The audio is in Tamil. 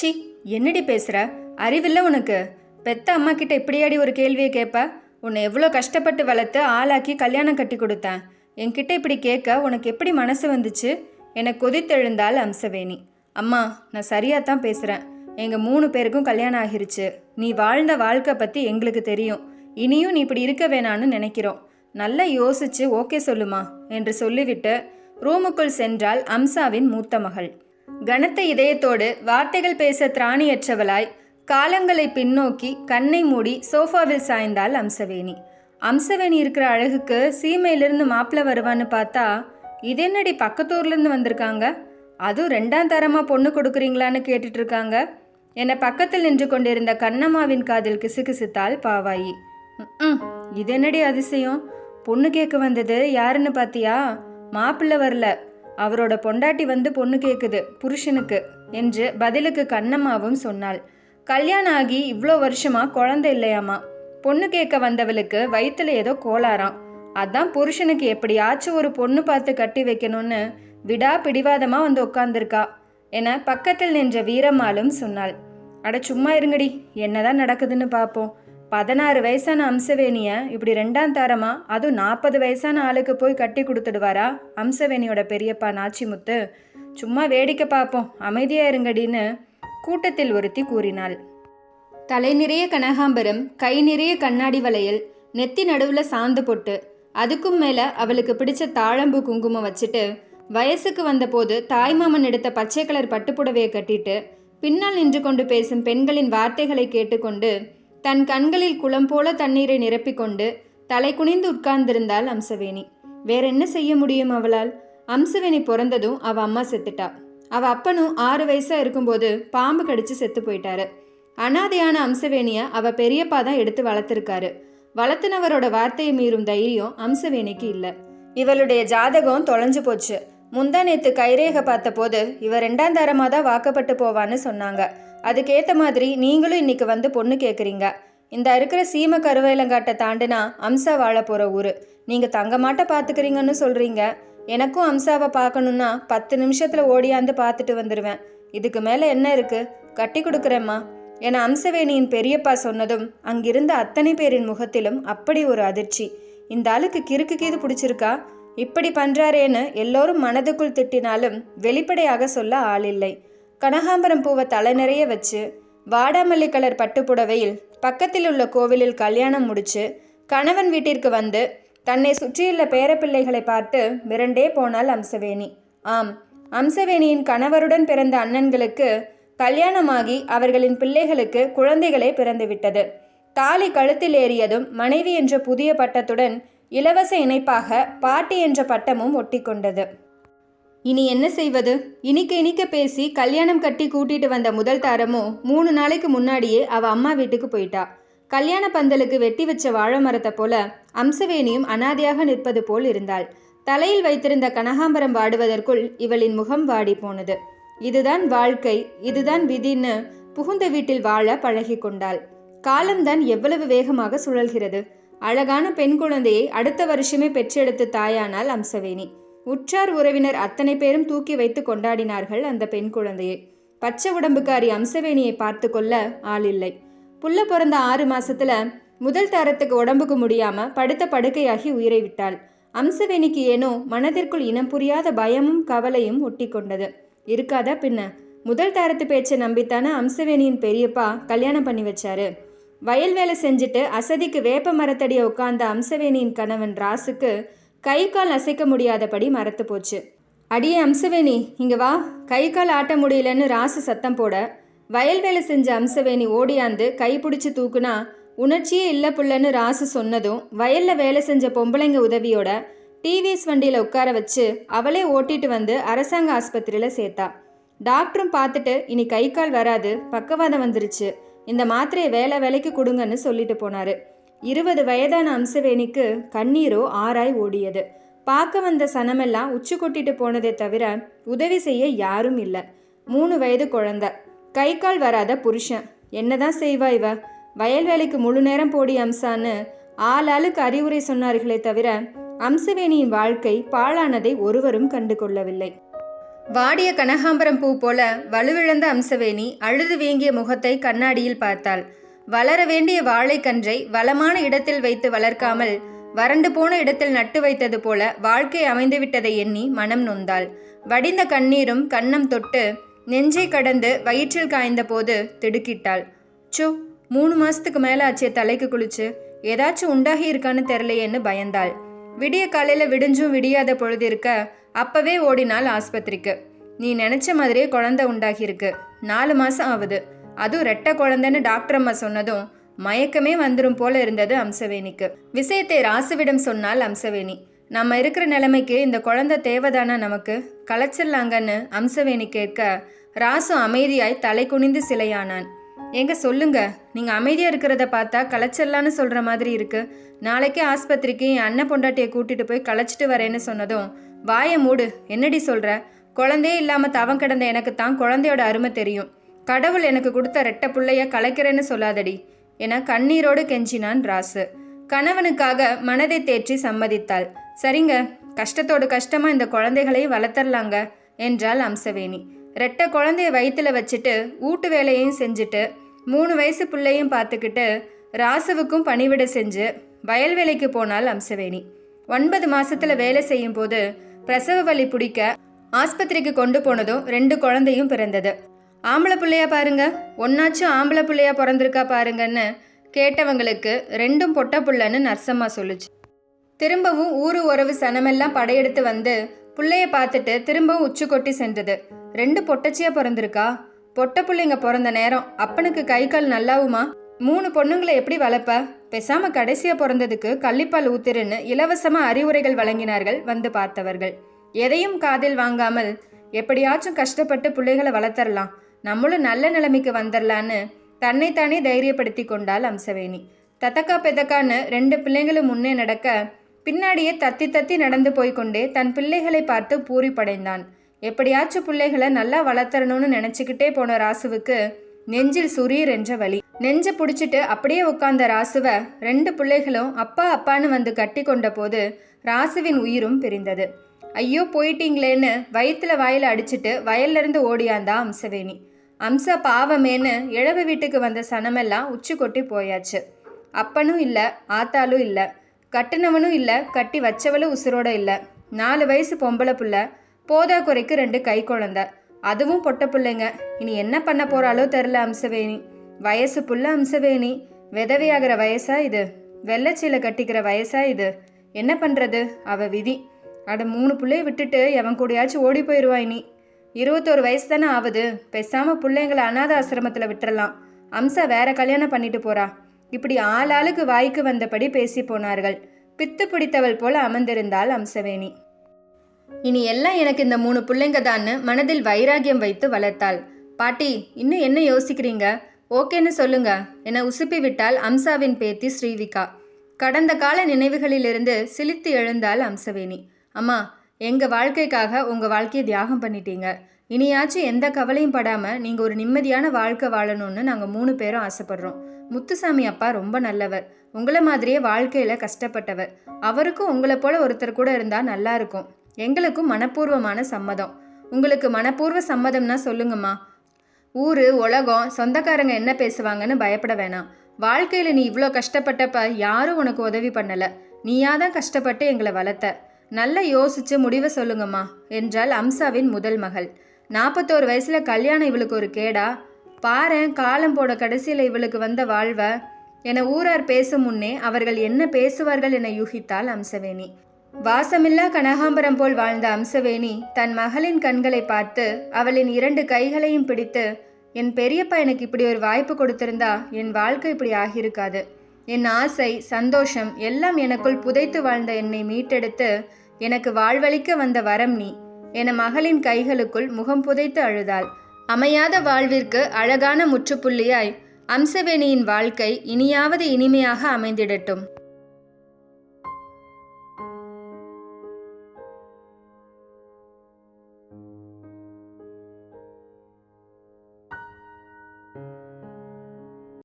சி என்னடி பேசுகிற அறிவில்ல உனக்கு. பெத்த அம்மா கிட்ட இப்படியாடி ஒரு கேள்வியை கேட்ப உன்னை எவ்வளோ கஷ்டப்பட்டு வளர்த்து ஆளாக்கி கல்யாணம் கட்டி கொடுத்தேன். என்கிட்ட இப்படி கேட்க உனக்கு எப்படி மனசு வந்துச்சு? என கொதித்தெழுந்தால் அம்சவேணி. அம்மா நான் சரியாக தான் பேசுகிறேன் எங்கள் மூணு பேருக்கும் கல்யாணம் ஆகிருச்சு. நீ வாழ்ந்த வாழ்க்கை பற்றி எங்களுக்கு தெரியும். இனியும் நீ இப்படி இருக்க வேணான்னு நினைக்கிறோம். நல்லா யோசிச்சு ஓகே சொல்லுமா? என்று சொல்லிவிட்டு ரூமுக்குள் சென்றாள் அம்சாவின் மூத்த மகள். கனத்த இதயத்தோடு வார்த்தைகள் பேச திராணியற்றவளாய் காலங்களை பின்னோக்கி கண்ணை மூடி சோஃபாவில் சாய்ந்தாள் அம்சவேணி. அம்சவேணி இருக்கிற அழகுக்கு சீமையிலிருந்து மாப்பிள்ளை வருவான்னு பார்த்தா இது என்னடி பக்கத்தூர்லேருந்து வந்திருக்காங்க? அதுவும் ரெண்டாம் தரமாக பொண்ணு கொடுக்குறீங்களான்னு கேட்டுட்டு இருக்காங்க என்னை பக்கத்தில் நின்று கொண்டிருந்த கண்ணம்மாவின் காதில் கிசுகிசுத்தாள் பாவாயி. ம் இது என்னடி அதிசயம்? பொண்ணு கேட்க வந்தது யாருன்னு பார்த்தியா மாப்பிள்ளை வரல. அவரோட பொண்டாட்டி வந்து பொண்ணு கேட்குது புருஷனுக்கு என்று பதிலுக்கு கண்ணம்மாவும் சொன்னாள். கல்யாணம் ஆகி இவ்வளோ வருஷமா குழந்தை இல்லையாமா? பொண்ணு கேட்க வந்தவளுக்கு வயிற்றுல ஏதோ கோளாறாம். அதான் புருஷனுக்கு எப்படியாச்சும் ஒரு பொண்ணு பார்த்து கட்டி வைக்கணும்னு விடா பிடிவாதமாக வந்து உட்காந்துருக்கா என பக்கத்தில் நின்ற வீரம்மாளும் சொன்னாள். அட சும்மா இருங்கடி என்னதான் நடக்குதுன்னு பார்ப்போம் பதினாறு வயசான அம்சவேணிய இப்படி ரெண்டாம் தாரமா? அதுவும் நாற்பது வயசான ஆளுக்கு போய் கட்டி கொடுத்துடுவாரா? அம்சவேணியோட பெரியப்பா நாச்சிமுத்து. சும்மா வேடிக்கை பார்ப்போம். அமைதியா இருங்கடின்னு கூட்டத்தில் ஒருத்தி கூறினாள். தலை நிறைய கனகாம்பரம் கை நிறைய கண்ணாடி வளையல் நெத்தி நடுவுல சாந்து பொட்டு அதுக்கும் மேல அவளுக்கு பிடிச்ச தாழம்பூ குங்குமம் வச்சுட்டு வயசுக்கு வந்தபோது தாய்மாமன் எடுத்த பச்சை கலர் பட்டுப்புடவையை கட்டிட்டு பின்னால் நின்று கொண்டு பேசும் பெண்களின் வார்த்தைகளை கேட்டுக்கொண்டு தன் கண்களில் குளம் போல தண்ணீரை நிரப்பிக்கொண்டு தலை குனிந்து உட்கார்ந்திருந்தாள் அம்சவேணி. வேற என்ன செய்ய முடியும் அவளால்? அம்சவேணி பிறந்ததும் அவ அம்மா செத்துட்டா. அவ அப்பனும் ஆறு வயசா இருக்கும்போது பாம்பு கடிச்சு செத்து போயிட்டாரு. அனாதையான அம்சவேணிய அவ பெரியப்பா தான் எடுத்து வளர்த்துருக்காரு. வளர்த்துனவரோட வார்த்தையை மீறும் தைரியம் அம்சவேணிக்கு இல்லை. இவளுடைய ஜாதகம் தொலைஞ்சு போச்சு. முந்தா நேத்து கைரேக பார்த்தபோது இவ ரெண்டாம் தரமாக தான் வாக்கப்பட்டு போவான்னு சொன்னாங்க. அதுக்கேற்ற மாதிரி நீங்களும் இன்னைக்கு வந்து பொண்ணு கேட்குறீங்க இந்த இருக்கிற சீம கருவேலங்காட்டை தாண்டினா அம்சா வாழ போகிற ஊர். நீங்கள் தங்க மாட்ட பார்த்துக்கிறீங்கன்னு சொல்கிறீங்க எனக்கும் அம்சாவை பார்க்கணுன்னா பத்து நிமிஷத்தில் ஓடியாந்து பார்த்துட்டு வந்துடுவேன் இதுக்கு மேலே என்ன இருக்குது கட்டி கொடுக்குறேம்மா. என அம்சவேணியின் பெரியப்பா சொன்னதும் அங்கிருந்த அத்தனை பேரின் முகத்திலும் அப்படி ஒரு அதிர்ச்சி. இந்த ஆளுக்கு கிறுக்கு கீது பிடிச்சிருக்கா? இப்படி பண்ணுறாரேன்னு எல்லோரும் மனதுக்குள் திட்டினாலும் வெளிப்படையாக சொல்ல ஆள் இல்லை கனகாம்பரம் பூவை தலை நிறைய வச்சு வாடாமல்லி கலர் பட்டுப்புடவையில் பக்கத்தில் உள்ள கோவிலில் கல்யாணம் முடிச்சு கணவன் வீட்டிற்கு வந்து தன்னை சுற்றியுள்ள பேரப்பிள்ளைகளை பார்த்து மிரண்டே போனாள் அம்சவேணி. ஆம் அம்சவேணியின் கணவருடன் பிறந்த அண்ணன்களுக்கு கல்யாணமாகி அவர்களின் பிள்ளைகளுக்கு குழந்தைகளே பிறந்துவிட்டது. தாலி கழுத்தில் ஏறியதும் மனைவி என்ற புதிய பட்டத்துடன் இலவச இணைப்பாக பாட்டி என்ற பட்டமும் ஒட்டிக்கொண்டது. இனி என்ன செய்வது? இனிக்க இனிக்க பேசி கல்யாணம் கட்டி கூட்டிட்டு வந்த முதல் தாரமும் மூணு நாளைக்கு முன்னாடியே அவ அம்மா வீட்டுக்கு போயிட்டா. கல்யாண பந்தலுக்கு வெட்டி வச்ச வாழை மரத்தை போல அம்சவேணியும் அனாதையாக நிற்பது போல் இருந்தாள். தலையில் வைத்திருந்த கனகாம்பரம் வாடுவதற்குள் இவளின் முகம் வாடி போனது. இதுதான் வாழ்க்கை இதுதான் விதின்னு புகுந்த வீட்டில் வாழ பழகி கொண்டாள். காலம்தான் எவ்வளவு வேகமாக சுழல்கிறது. அழகான பெண் குழந்தையை அடுத்த வருஷமே பெற்றெடுத்து தாயானால் அம்சவேணி. உற்றார் உறவினர் அத்தனை பேரும் தூக்கி வைத்து கொண்டாடினார்கள் அந்த பெண் குழந்தையை. பச்சை உடம்புக்காரி அம்சவேணியை பார்த்து கொள்ள ஆள் இல்லை புள்ள பிறந்த ஆறு மாசத்துல முதல் தரத்துக்கு உடம்புக்கு முடியாம படுத்த படுக்கையாகி உயிரை விட்டாள். அம்சவேணிக்கு ஏனோ மனதிற்குள் இனம் புரியாத பயமும் கவலையும் ஒட்டி கொண்டது இருக்காதா பின்ன முதல் தரத்து பேச்சை நம்பித்தானே அம்சவேணியின் பெரியப்பா கல்யாணம் பண்ணி வச்சாரு. வயல் வேலை செஞ்சுட்டு அசதிக்கு வேப்ப மரத்தடியை உட்கார்ந்த அம்சவேணியின் கணவன் ராசுக்கு கை கால் அசைக்க முடியாதபடி மரத்து போச்சு. அடியே அம்சவேணி இங்கே வா. கை கால் ஆட்ட முடியலன்னு ராசு சத்தம் போட வயல் வேலை செஞ்ச அம்சவேணி ஓடியாந்து கை பிடிச்சி தூக்குனா உணர்ச்சியே இல்லை புள்ளன்னு ராசு சொன்னதும் வயல்ல வேலை செஞ்ச பொம்பளைங்க உதவியோட டிவிஎஸ் வண்டியில் உட்கார வச்சு அவளே ஓட்டிட்டு வந்து அரசாங்க ஆஸ்பத்திரியில் சேர்த்தா. டாக்டரும் பார்த்துட்டு இனி கை கால் வராது பக்கவாதம் வந்துருச்சு. இந்த மாத்திரையை வேலை வேலைக்கு கொடுங்கன்னு சொல்லிட்டு போனாரு. இருபது வயதான அம்சவேணிக்கு கண்ணீரோ ஆராய் ஓடியது. பார்க்க வந்த சனமெல்லாம் உச்சி கொட்டிட்டு போனதே தவிர உதவி செய்ய யாரும் இல்லை. மூணு வயது குழந்தை. கை கால் வராத புருஷன். என்னதான் செய்வா இவ? வயல் வேலைக்கு முழு நேரம் போடி அம்சான்னு ஆளாளுக்கு அறிவுரை சொன்னார்களே தவிர அம்சவேணியின் வாழ்க்கை பாழானதை ஒருவரும் கண்டு கொள்ளவில்லை வாடிய கனகாம்பரம் பூ போல வலுவிழந்த அம்சவேணி அழுது வீங்கிய முகத்தை கண்ணாடியில் பார்த்தாள். வளர வேண்டிய வாழைக்கன்றை வளமான இடத்தில் வைத்து வளர்க்காமல் வறண்டு போன இடத்தில் நட்டு வைத்தது போல வாழ்க்கை அமைந்துவிட்டதை எண்ணி மனம் நொந்தாள். வடிந்த கண்ணீரும் கன்னம் தொட்டு நெஞ்சை கடந்து வயிற்றில் காய்ந்த போது திடுக்கிட்டாள். சோ மூணு மாசத்துக்கு மேல ஆச்சே தலைக்கு குளிச்சு. ஏதாச்சும் உண்டாகி இருக்கான்னு தெரிலையேன்னு பயந்தாள். விடிய காலையில விடிஞ்சும் விடியாத பொழுது இருக்க அப்பவே ஓடினாள் ஆஸ்பத்திரிக்கு. நீ நினைச்ச மாதிரியே குழந்தை உண்டாகியிருக்கு நாலு மாசம் ஆகுது. அதுவும் ரெட்டை குழந்தைன்னு டாக்டர் அம்மா சொன்னதும் மயக்கமே வந்துடும் போல இருந்தது அம்சவேணிக்கு. விஷயத்தை ராசுவிடம் சொன்னால் அம்சவேணி. நம்ம இருக்கிற நிலைமைக்கு இந்த குழந்தை தேவைதானா நமக்கு? களைச்சிடலாங்கன்னு அம்சவேணி கேட்க ராசு அமைதியாய் தலை குனிந்து சிலையானான். எங்க சொல்லுங்க. நீங்க அமைதியா இருக்கிறத பார்த்தா களைச்சிடலான்னு சொல்ற மாதிரி இருக்கு. நாளைக்கே ஆஸ்பத்திரிக்கு என் அண்ணன் பொண்டாட்டியை கூட்டிட்டு போய் களைச்சிட்டு வரேன்னு சொன்னதும் வாயை மூடு. என்னடி சொல்ற? குழந்தையே இல்லாம தவம் கிடந்த எனக்கு தான் குழந்தையோட அருமை தெரியும். கடவுள் எனக்கு கொடுத்த ரெட்டை புள்ளைய கலைக்கிறேன்னு சொல்லாதடி என கண்ணீரோடு கெஞ்சினான் ராசு. கணவனுக்காக மனதை தேற்றி சம்மதித்தாள். சரிங்க கஷ்டத்தோடு கஷ்டமா இந்த குழந்தைகளை வளர்த்தரலாங்க என்றாள் அம்சவேணி. ரெட்டை குழந்தைய வயிற்றுல வச்சுட்டு ஊட்டு வேலையையும் செஞ்சுட்டு மூணு வயசு பிள்ளையும் பார்த்துக்கிட்டு ராசுவுக்கும் பணிவிட செஞ்சு வயல் வேலைக்கு போனால் அம்சவேணி. ஒன்பது மாசத்துல வேலை செய்யும் போது பிரசவ வலி பிடிக்க ஆஸ்பத்திரிக்கு கொண்டு போனதும் ரெண்டு குழந்தையும் பிறந்தது. ஆம்பளை பிள்ளையா பாருங்க. ஒன்னாச்சும் ஆம்பளை பிள்ளையா பிறந்திருக்கா பாருங்கன்னு கேட்டவங்களுக்கு ரெண்டும் பொட்ட புள்ளன்னு நர்சம்மா சொல்லுச்சு. திரும்பவும் ஊரு உறவு சனமெல்லாம் படையெடுத்து வந்து புள்ளைய பார்த்துட்டு திரும்பவும் உச்சி கொட்டி சென்றது. ரெண்டு பொட்டச்சியா பிறந்திருக்கா? பொட்ட பிள்ளைங்க பிறந்த நேரம் அப்பனுக்கு கை கால் நல்லாவுமா? மூணு பொண்ணுங்களை எப்படி வளர்ப்ப? பேசாம கடைசியா பிறந்ததுக்கு கள்ளிப்பால் ஊத்திருன்னு இலவசமா அறிவுரைகள் வழங்கினார்கள் வந்து பார்த்தவர்கள். எதையும் காதில் வாங்காமல் எப்படியாச்சும் கஷ்டப்பட்டு பிள்ளைகளை வளர்த்தரலாம். நம்மளும் நல்ல நிலைமைக்கு வந்துடலான்னு தன்னைத்தானே தைரியப்படுத்தி கொண்டாள் அம்சவேணி. தத்தக்கா பெதக்கான்னு ரெண்டு பிள்ளைங்களும் முன்னே நடக்க பின்னாடியே தத்தி தத்தி நடந்து போய்க்கொண்டே தன் பிள்ளைகளை பார்த்து பூரி படைந்தான் எப்படியாச்சும் பிள்ளைகளை நல்லா வளர்த்தரணும்னு நினச்சிக்கிட்டே போன ராசுவுக்கு நெஞ்சில் சுரீர் என்ற வழி நெஞ்சை பிடிச்சிட்டு அப்படியே உட்கார்ந்த ராசுவை ரெண்டு பிள்ளைகளும் அப்பா அப்பான்னு வந்து கட்டி கொண்ட போது ராசுவின் உயிரும் பிரிந்தது. ஐயோ போயிட்டீங்களேன்னு வயிற்றுல வாயில அடிச்சிட்டு வயல்ல இருந்து ஓடியாந்தா அம்சவேணி. அம்சா பாவமேன்னு இழவு வீட்டுக்கு வந்த சனமெல்லாம் உச்சி கொட்டி போயாச்சு. அப்பனும் இல்லை ஆத்தாலும் இல்லை. கட்டினவனும் இல்லை கட்டி வச்சவளும் உசுரோட இல்லை. நாலு வயசு பொம்பளை புள்ள போதா குறைக்கு ரெண்டு கை குழந்த. அதுவும் பொட்ட பிள்ளைங்க. இனி என்ன பண்ண போறாளோ தெரில அம்சவேணி. வயசு புள்ள அம்சவேணி. விதவையாகிற வயசா இது? வெள்ளச்சீலை கட்டிக்கிற வயசா இது? என்ன பண்றது? அவ விதி. அட மூணு பிள்ளைய விட்டுட்டு எவன் கூடயாச்சும் ஓடி போயிடுவா இனி? இருபத்தோரு வயசு தானே ஆகுது. பேசாமல் பிள்ளைங்களை அனாத ஆசிரமத்தில் விட்டுறலாம். அம்சா வேற கல்யாணம் பண்ணிட்டு போறா. இப்படி ஆளாளுக்கு வாய்க்கு வந்தபடி பேசி போனார்கள். பித்து பிடித்தவள் போல அமர்ந்திருந்தாள் அம்சவேணி. இனி எல்லாம் எனக்கு இந்த மூணு பிள்ளைங்க தான்னு மனதில் வைராகியம் வைத்து வளர்த்தாள். பாட்டி இன்னும் என்ன யோசிக்கிறீங்க? ஓகேன்னு சொல்லுங்க. என உசுப்பி விட்டால் அம்சாவின் பேத்தி ஸ்ரீவிகா. கடந்த கால நினைவுகளிலிருந்து சிலித்து எழுந்தாள் அம்சவேணி. அம்மா எங்கள் வாழ்க்கைக்காக உங்கள் வாழ்க்கையை தியாகம் பண்ணிட்டீங்க. இனியாச்சும் எந்த கவலையும் படாமல் நீங்கள் ஒரு நிம்மதியான வாழ்க்கை வாழணும்னு நாங்கள் மூணு பேரும் ஆசைப்படுறோம். முத்துசாமி அப்பா ரொம்ப நல்லவர். உங்களை மாதிரியே வாழ்க்கையில் கஷ்டப்பட்டவர். அவருக்கும் உங்களை போல ஒருத்தர் கூட இருந்தால் நல்லா இருக்கும். எங்களுக்கும் மனப்பூர்வமான சம்மதம். உங்களுக்கு மனப்பூர்வ சம்மதம்னா சொல்லுங்கம்மா. ஊர் உலகம் சொந்தக்காரங்க என்ன பேசுவாங்கன்னு பயப்பட வேணாம். வாழ்க்கையில் நீ இவ்வளோ கஷ்டப்பட்டப்ப யாரும் உனக்கு உதவி பண்ணலை. நீயா தான் கஷ்டப்பட்டு எங்களை வளர்த்த. நல்லா யோசிச்சு முடிவை சொல்லுங்கம்மா என்றாள் அம்சாவின் முதல் மகள். நாற்பத்தோரு வயசுல கல்யாணம் இவளுக்கு ஒரு கேடா. பாரேன் காலம் போட கடைசியில் இவளுக்கு வந்த வாழ்வ. என ஊரார் பேசும் முன்னே அவர்கள் என்ன பேசுவார்கள் என யூகித்தாள் அம்சவேணி. வாசமில்லா கனகாம்பரம் போல் வாழ்ந்த அம்சவேணி தன் மகளின் கண்களை பார்த்து அவளின் இரண்டு கைகளையும் பிடித்து என் பெரியப்பா எனக்கு இப்படி ஒரு வாய்ப்பு கொடுத்திருந்தா என் வாழ்க்கை இப்படி ஆகியிருக்காது. என் ஆசை சந்தோஷம் எல்லாம் எனக்குள் புதைத்து வாழ்ந்த என்னை மீட்டெடுத்து எனக்கு வாழ்வளிக்க வந்த வரம் நீ. என மகளின் கைகளுக்குள் முகம் புதைத்து அழுதாள். அமையாத வாழ்விற்கு அழகான முற்றுப்புள்ளியாய் அம்சவேணியின் வாழ்க்கை இனியாவது இனிமையாக அமைந்திடட்டும்.